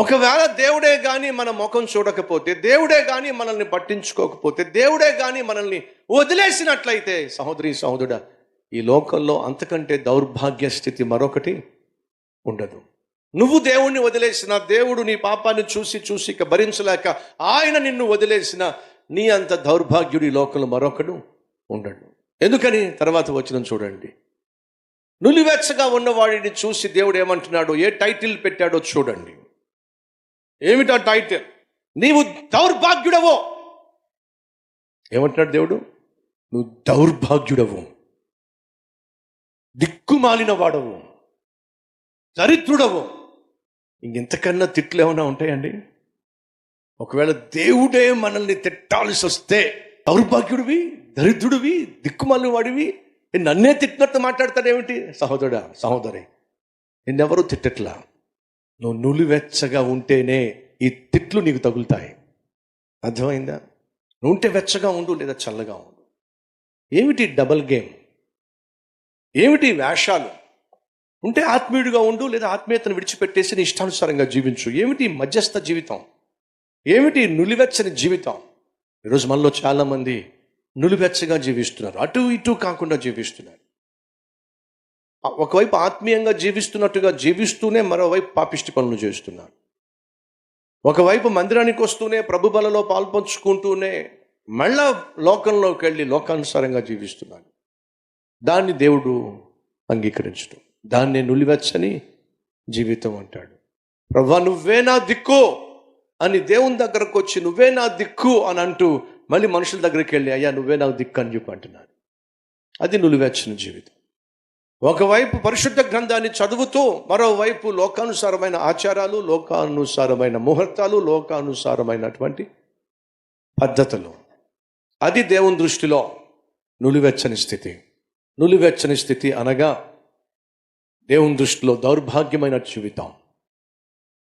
ఒకవేళ దేవుడే కానీ మన ముఖం చూడకపోతే దేవుడే కానీ మనల్ని పట్టించుకోకపోతే దేవుడే కానీ మనల్ని వదిలేసినట్లయితే సహోదరి సహోదరుడ ఈ లోకంలో అంతకంటే దౌర్భాగ్య స్థితి మరొకటి ఉండదు. నువ్వు దేవుణ్ణి వదిలేసిన దేవుడు నీ పాపాన్ని చూసి చూసి ఇక భరించలేక ఆయన నిన్ను వదిలేసిన నీ అంత దౌర్భాగ్యుడి లోకంలో మరొకడు ఉండడు. ఎందుకని? తర్వాత వచ్చిన చూడండి. నులివెచ్చగా ఉన్నవాడిని చూసి దేవుడు ఏమంటున్నాడో? ఏ టైటిల్ పెట్టాడో చూడండి. ఏమిటా టైటిల్ నీవు దౌర్భాగ్యుడవో. ఏమంటున్నాడు దేవుడు? నువ్వు దౌర్భాగ్యుడవు. దిక్కుమాలిన వాడవు దరిద్రుడవు. ఇంకెంతకన్నా తిట్లు ఏమైనా ఉంటాయండి? ఒకవేళ దేవుడే మనల్ని తిట్టాల్సి వస్తే దౌర్భాగ్యుడివి దరిద్రుడివి దిక్కుమాలిన వాడివి నన్నే తిట్టినట్టు మాట్లాడతాడేమిటి? సహోదరుడా సహోదరి నిన్నెవరూ తిట్టట్లా? నువ్వు నులివెచ్చగా ఉంటేనే ఈ తిట్లు నీకు తగులుతాయి. అర్థమైందా? నువ్వు ఉంటే వెచ్చగా ఉండు లేదా చల్లగా ఉండు. ఏమిటి డబల్ గేమ్? ఏమిటి వేషాలు? ఉంటే ఆత్మీయుడిగా ఉండు లేదా ఆత్మీయతను విడిచిపెట్టేసి నీ ఇష్టానుసారంగా జీవించు. ఏమిటి మధ్యస్థ జీవితం? ఏమిటి నులివెచ్చని జీవితం? ఈరోజు మనలో చాలామంది నులివెచ్చగా జీవిస్తున్నారు. అటు ఇటు కాకుండా జీవిస్తున్నారు. ఒకవైపు ఆత్మీయంగా జీవిస్తున్నట్టుగా జీవిస్తూనే మరోవైపు పాపిష్టి పనులు చేస్తున్నారు. ఒకవైపు మందిరానికి వస్తూనే ప్రభుబలలో పాల్పంచుకుంటూనే మళ్ళా లోకంలోకి వెళ్ళి లోకానుసారంగా జీవిస్తున్నాడు దాన్ని దేవుడు అంగీకరించడం. దాన్ని నులివెచ్చని జీవితం అంటాడు. ప్రభా నువ్వే నా దిక్కు అని దేవుని దగ్గరకు వచ్చి నువ్వే నా దిక్కు అని అంటూ మళ్ళీ మనుషుల దగ్గరికి వెళ్ళి అయ్యా నువ్వే నాకు దిక్కు అని చెప్పి అంటున్నాడు అది నులివెచ్చని జీవితం. ఒకవైపు పరిశుద్ధ గ్రంథాన్ని చదువుతూ మరోవైపు లోకానుసారమైన ఆచారాలు లోకానుసారమైన ముహూర్తాలు లోకానుసారమైనటువంటి పద్ధతులు. అది దేవుని దృష్టిలో నులివెచ్చని స్థితి. నులివెచ్చని స్థితి అనగా దేవుని దృష్టిలో దౌర్భాగ్యమైన జీవితం.